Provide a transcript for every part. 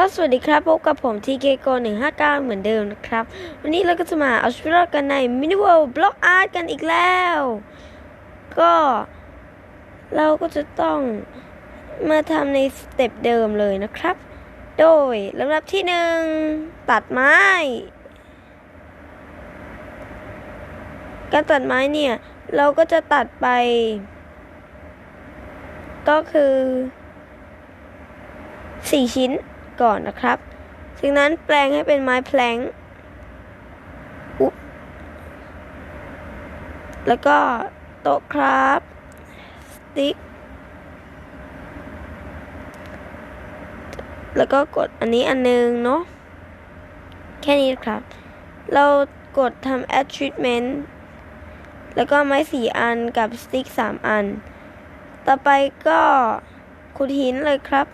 ก็สวัสดีครับ พบกับผมทีเกโก159เหมือนเดิมนะครับ วันนี้เราก็จะมาเอาชีวิตรอดกันในมินิเวิลด์บล็อกอาร์ตกันอีกแล้ว ก็เราก็จะต้องมาทำในสเต็ปเดิมเลยนะครับ โดยลำดับที่หนึ่งตัดไม้ การตัดไม้เนี่ย เราก็จะตัดไป ก็คือสี่ชิ้น ก่อนนะครับจากนั้นแปลงให้เป็นไม้แพลงอุ๊บแล้วก็โต๊ะครับสติ๊กแล้วก็กดอันนี้อันนึงเนาะแค่นี้ครับ เรากดทำ add treatment แล้วก็ไม้สี่อันกับสติ๊กสามอัน ต่อไปก็ขุดหินเลยครับ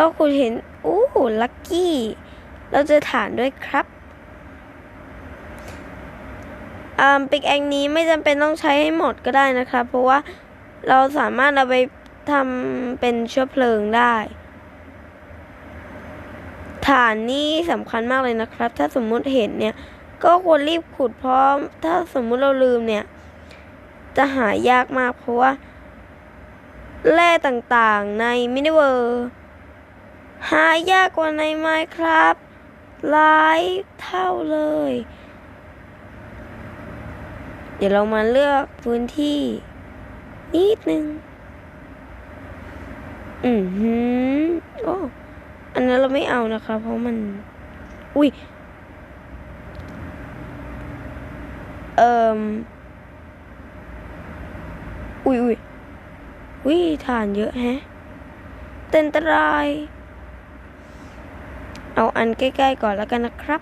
เราคุณเห็น อู้ลัคกี้ เราจะฐานด้วยครับอ่าปิกแองนี้ไม่จำเป็นต้องใช้ให้หมดก็ได้นะครับ เพราะว่าเราสามารถเอาไปทำเป็นเชื้อเพลิงได้ ฐานนี่สำคัญมากเลยนะครับ ถ้าสมมุติเห็นเนี่ย ก็ควรรีบขุดเพราะถ้าสมมุติเราลืมเนี่ย จะหายากมากเพราะว่าแร่ต่างๆในมินิเวิร์ หายากกว่าในไมครับหลายเท่าเลย เดี๋ยวเรามาเลือกพื้นที่ นิดนึง อือหือโอ้อันนั้นเราไม่เอานะคะ เพราะมัน อุ้ยเอ่มอุ้ยอุ้ยอุ้ยฐานเยอะแฮะเต้นตราย เอาอันใกล้ๆก่อนแล้วกันนะครับ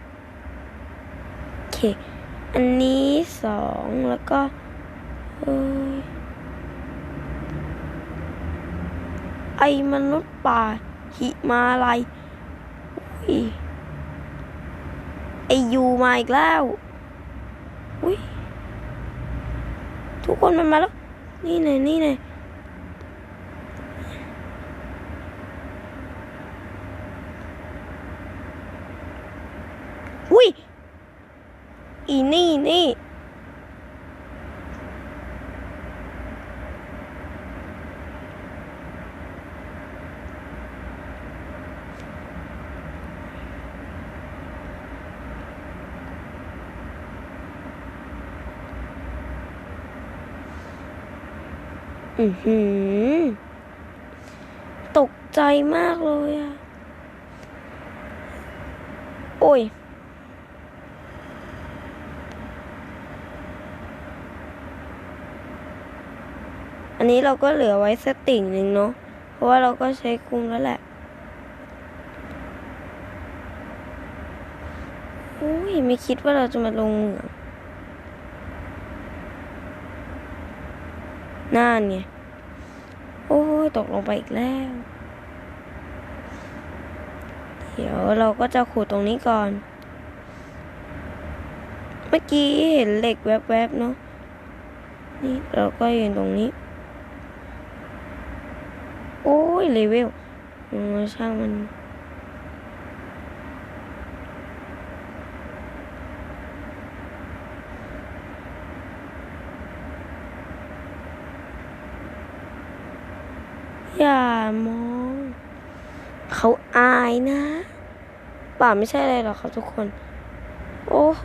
โอเค อันนี้สองแล้วก็ไอมนุษย์ป่า หิมาลัยอุ้ยไอยูมาอีกแล้วอุ้ยทุกคนมันมาแล้ว นี่ไงนี่ไง อุ้ย อีนี่นี่ อือหือ ตกใจมากเลยอะโอ้ย นนี้เราก็เหลือไว้สักติ่งหนึ่งเนาะ เพราะว่าเราก็ใช้คุมแล้วแหละ อุ้ยไม่คิดว่าเราจะมาลงเหมืองน่านไงโอ้ยตกลงไปอีกแล้ว เดี๋ยวเราก็จะขุดตรงนี้ก่อน เมื่อกี้เห็นเหล็กแวบๆเนาะ นี่เราก็ยืนตรงนี้ ยเลเวลอืมช่างมันอย่ามอง เขาอายนะป่าไม่ใช่อะไรหรอกครับทุกคน โอ้โห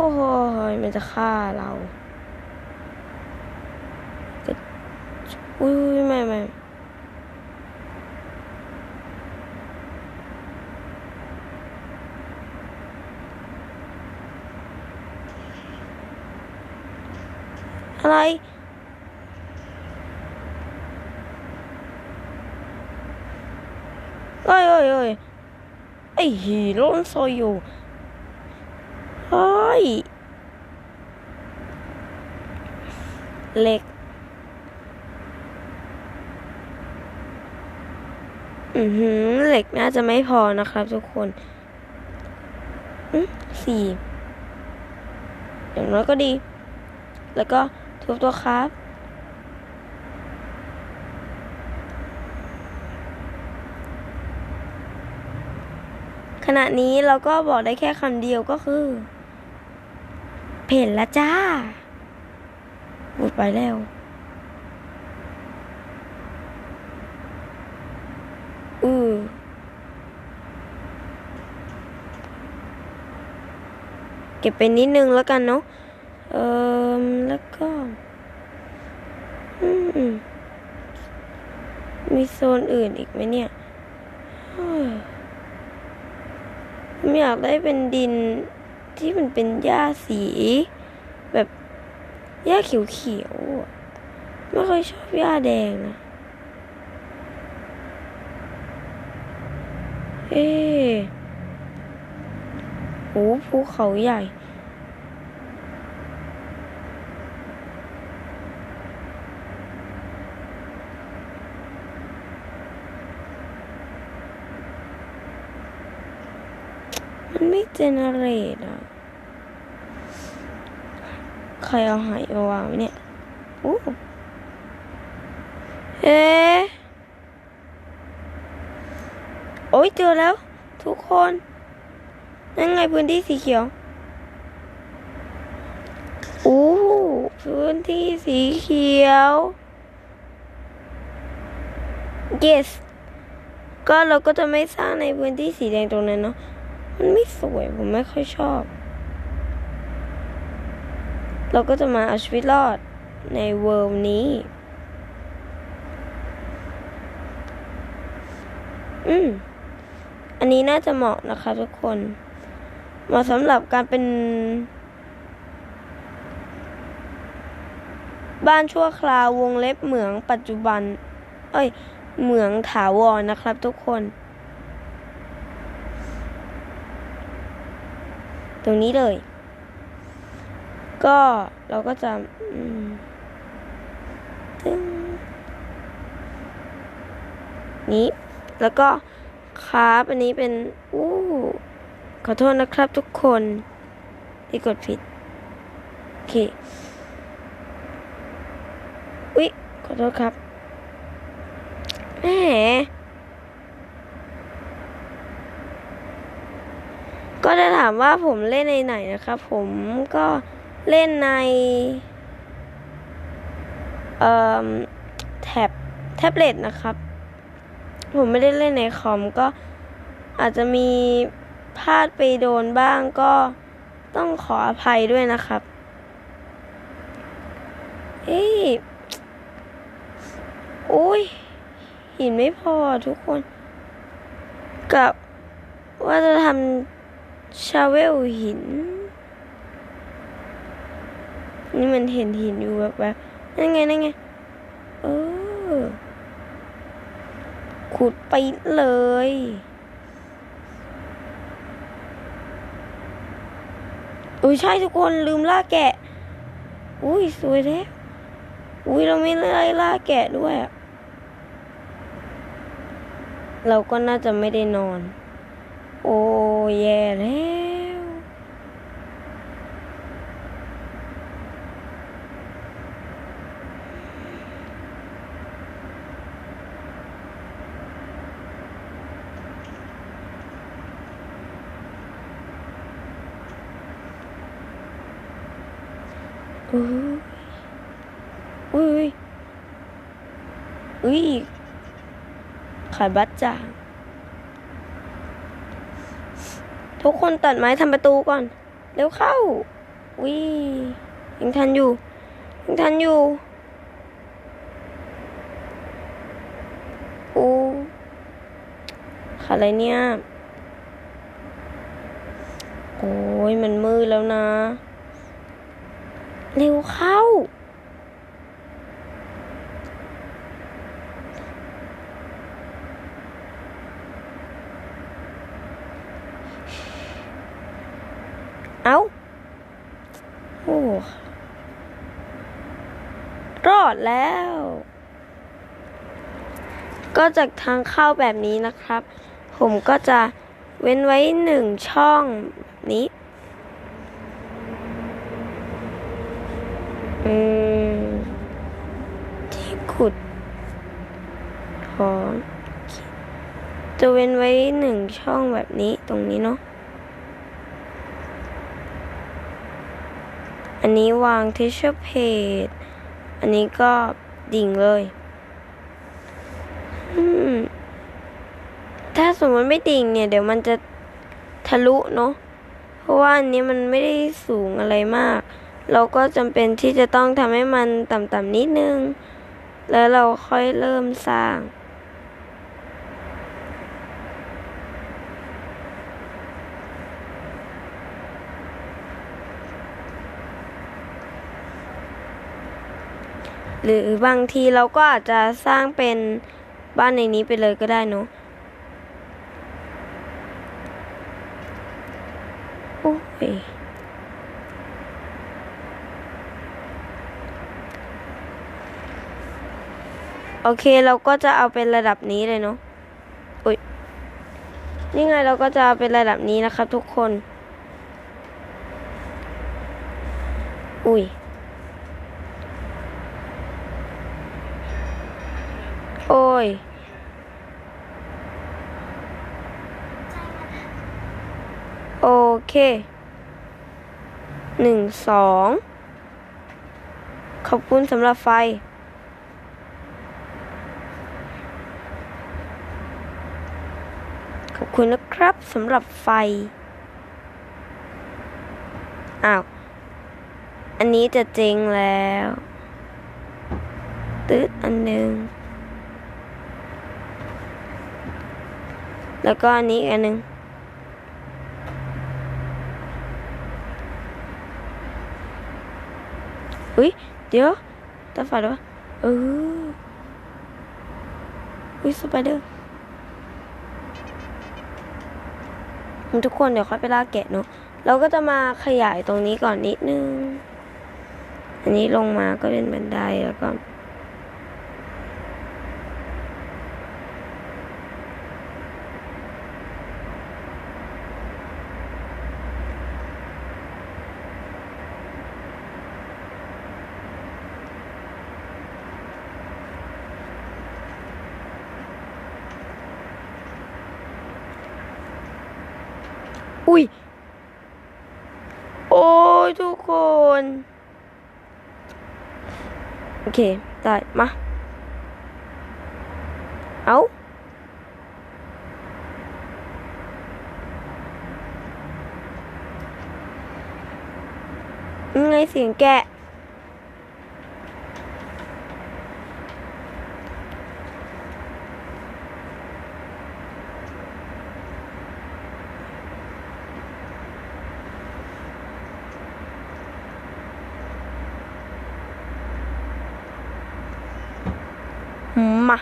มันจะฆ่าเราอุ้ยไม่ไม่ อะไร เอ้ยเอ้ยเอ้ยไอฮีโร่โซอยู่เฮ้ยเหล็ก อือหือเหล็กน่าจะไม่พอนะครับทุกคนอืมสี่อย่างน้อยก็ดี แล้วก็ ทุกตัวครับ ขณะนี้เราก็บอกได้แค่คำเดียวก็คือเผ็ดละจ้าหมดไปแล้วอือเก็บไปนิดนึงแล้วกันเนาะ เอ่อแล้วก็มีโซนอื่นอีกไหมเนี่ยผมอยากได้เป็นดินที่มันเป็นหญ้าสี แบบหญ้าเขียวๆอะไม่ค่อยชอบหญ้าแดงนะเอ๊ะโหภูเขาใหญ่ มันไม่ เนเรตอะใครเอาหายมาวางไว้เนี่ยโอ้เฮ้โอ้ยเจอแล้ว ทุกคนนั่นไงพื้นที่สีเขียวโอ้พื้นที่สีเขียว yes ก็เราก็จะไม่สร้างในพื้นที่สีแดงตรงนั้นเนาะ มันไม่สวยผมไม่ค่อยชอบ เราก็จะมาเอาชีวิตรอดในเวิร์มนี้ อืม อันนี้น่าจะเหมาะนะคะทุกคน เหมาะสำหรับการเป็น บ้านชั่วคราววงเล็บเหมืองปัจจุบัน เอ้ย เหมืองถาวรนะครับทุกคน ตรงนี้เลย ก็เราก็จะนี้ แล้วก็คาร์บอันนี้เป็นอู้ขอโทษนะครับทุกคนที่กดผิด โอเค อุ๊ย ขอโทษครับแหม ก็จะถามว่าผมเล่นในไหนนะครับ ผมก็เล่นในเอ่อแท็บแท็บเล็ตนะครับ ผมไม่ได้เล่นในคอมก็อาจจะมีพลาดไปโดนบ้างก็ต้องขออภัยด้วยนะครับ เอ้ยโอ้ย หินไม่พอทุกคน กับว่าจะทำ ชาเวลหิน นี่มันเห็นหินอยู่แบบแบบนั่นไง นั่นไง เออ ขุดไปเลย อุ้ยใช่ทุกคนลืมล่าแกะ อุ้ย สวยแท้อุ้ยเราไม่ไล่ล่าแกะด้วยอะเราก็น่าจะไม่ได้นอน โอ้แย่แล้ว อุ้ยอุ้ยอุ้ยขายบัตรจ่าง ทุกคนตัดไม้ทำประตูก่อน เร็วเข้าอุ้ยยังทันอยู่ ยังทันอยู่โอ้ขอะไรเนี่ย โอ้ยมันมืดแล้วนะ เร็วเข้าโอ้ รอ ดแล้ว ก็จากทางเข้าแบบนี้นะครับ ผมก็จะเว้นไว้หนึ่งช่องแบบนี้ อืม ที่ขุดของจะเว้นไว้หนึ่งช่องแบบนี้ตรงนี้เนาะอันนี้วาง teacher page อันนี้ก็ดิ่งเลยถ้าสมมติไม่ดิ่งเนี่ย เดี๋ยวมันจะทะลุเนาะ เพราะว่าอันนี้มันไม่ได้สูงอะไรมาก เราก็จำเป็นที่จะต้องทำให้มันต่ำๆนิดนึง แล้วเราค่อยเริ่มสร้าง หรือบางทีเราก็อาจจะสร้างเป็นบ้านในนี้ไปเลยก็ได้เนอะโอ้ยโอเคเราก็จะเอาเป็นระดับนี้เลยเนาะอุ้ยนี่ไงเราก็จะเอาเป็นระดับนี้นะครับทุกคน อุ้ย อ้ย โอเคหนึ่งสองขอบคุณสำหรับไฟ ขอบคุณนะครับสำหรับไฟ อ้าว อันนี้จะเจงแล้ว ตืดอันหนึ่ง แล้วก็อันนี้อันหนึ่งอุ้ยเดี๋ยวตาฝาดวะเอออุ้ยสไปเดอร์ทุกคนเดี๋ยวค่อยไปล่าแกะเนาะเราก็จะมาขยายตรงนี้ก่อนนิดนึง อันนี้ลงมาก็เป็นบันไดแล้วก็ อุ้ย โอ้ยทุก คน โอเค ได้ มา เอาไงเสียงแกะ มา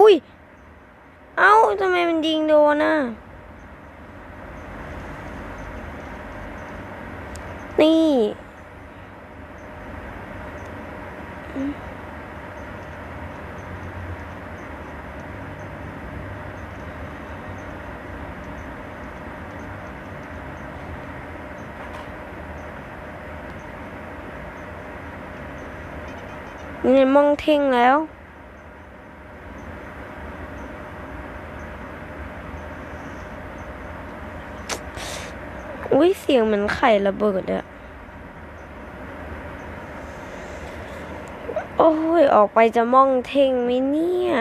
อุ้ย เอ้า ทำไมมันยิงโดนอะ นี่ นี่มองเท่งแล้ว อุ้ยเสียงเหมือนไข่ระเบิดอะโอ้ย ออกไปจะมองเท่งไหมเนี่ย